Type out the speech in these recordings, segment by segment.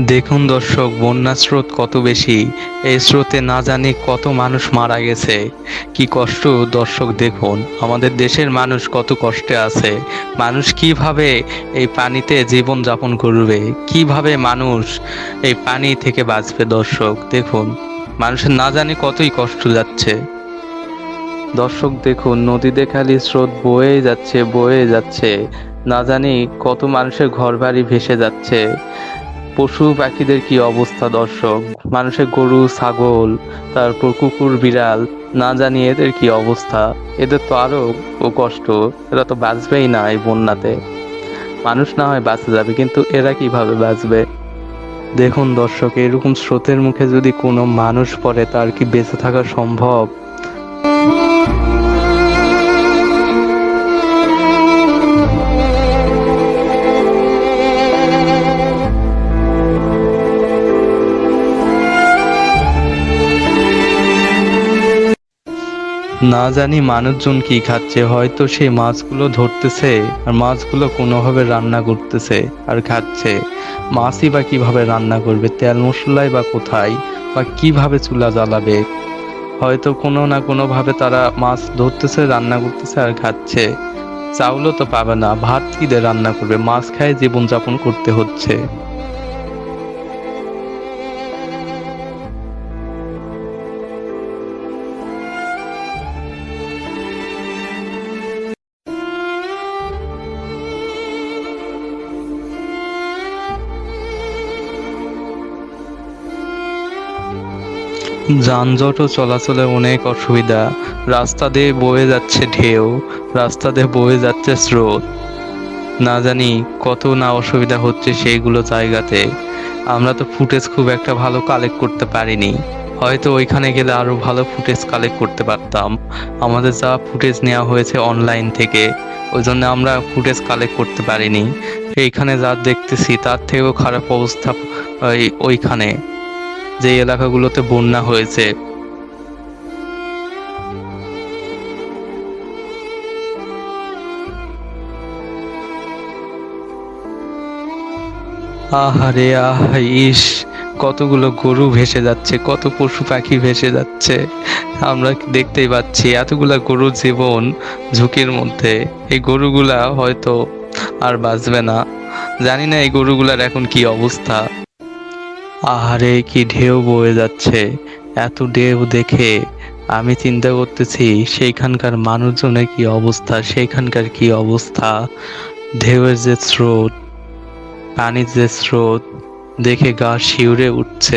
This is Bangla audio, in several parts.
দেখুন দর্শক, বন্যা স্রোত কত বেশি? এই স্রোতে না জানি কত মানুষ মারা গেছে। কি কষ্ট দর্শক, দেখুন, আমাদের দেশের মানুষ কত কষ্টে আছে। মানুষ কীভাবে এই পানিতে জীবন যাপন করবে? কীভাবে মানুষ এই পানি থেকে বাঁচবে দর্শক, দেখুন, মানুষের না জানি কতই কষ্ট যাচ্ছে। দর্শক, দেখুন, নদীতে খালি স্রোত বয়ে যাচ্ছে বয়ে যাচ্ছে। না জানি কত মানুষের ঘরবাড়ি ভেসে যাচ্ছে। পশু পাখিদের কি অবস্থা দর্শক? মানুষের গরু, ছাগল, তারপর কুকুর, বিড়াল, না জানি এদের কি অবস্থা? এদের তো আরও ও কষ্ট, এরা তো বাঁচবেই না এই বন্যাতে। মানুষ না হয় বাঁচে যাবে, কিন্তু এরা কীভাবে বাঁচবে? দেখুন দর্শক, এরকম স্রোতের মুখে যদি কোনো মানুষ পড়ে, তার কি বেঁচে থাকা সম্ভব? না জানি মানুষজন কি খাচ্ছে, হয়তো সেই মাছগুলো ধরতেছে আর মাছগুলো কোনোভাবে রান্না করতেছে আর খাচ্ছে। মাছই বা কীভাবে রান্না করবে, তেল মশলাই বা কোথায় বা কীভাবে চুলা জ্বালাবে? হয়তো কোনো না কোনোভাবে তারা মাছ ধরতেছে, রান্না করতেছে আর খাচ্ছে। চাউলও তো পাবে না, ভাত কি দিয়ে রান্না করবে? মাছ খায় জীবনযাপন করতে হচ্ছে। যানজট ও চলাচলে অনেক অসুবিধা। রাস্তা দিয়ে বয়ে যাচ্ছে ঢেউ, রাস্তা দিয়ে বয়ে যাচ্ছে স্রোত। না জানি কত না অসুবিধা হচ্ছে সেইগুলো জায়গাতে। আমরা তো ফুটেজ খুব একটা ভালো কালেক্ট করতে পারিনি। হয়তো ওইখানে গেলে আরও ভালো ফুটেজ কালেক্ট করতে পারতাম। আমাদের যা ফুটেজ নেওয়া হয়েছে অনলাইন থেকে ওই জন্য আমরা ফুটেজ কালেক্ট করতে পারিনি। এইখানে যা দেখতেছি তার থেকেও খারাপ অবস্থা, ওই- ওইখানে। যে এলাকাগুলোতে বন্যা হয়েছে। আহারে, আহ, ইস, কতগুলো গরু ভেসে যাচ্ছে, কত পশু পাখি ভেসে যাচ্ছে। আমরা দেখতেই পাচ্ছি এতগুলা গরুর জীবন ঝুঁকির মধ্যে। এই গরুগুলা হয়তো আর বাঁচবে না। জানি না এই গরুগুলার এখন কি অবস্থা। আহারে, কি ঢেউ বয়ে যাচ্ছে। এত ঢেউ দেখে আমি চিন্তা করতেছি, সেইখানকার মানুষজনের কি অবস্থা, সেইখানকার কি অবস্থা? ঢেউয়ের যে স্রোত, পানির যে স্রোত, দেখে গা শিউরে উঠছে।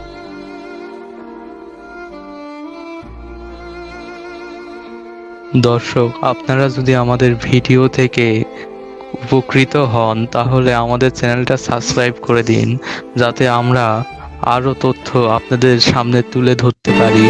দর্শক, আপনারা যদি আমাদের ভিডিও থেকে উপকৃত হন, তাহলে আমাদের চ্যানেলটা সাবস্ক্রাইব করে দিন, যাতে আমরা আরও তথ্য আপনাদের সামনে তুলে ধরতে পারি।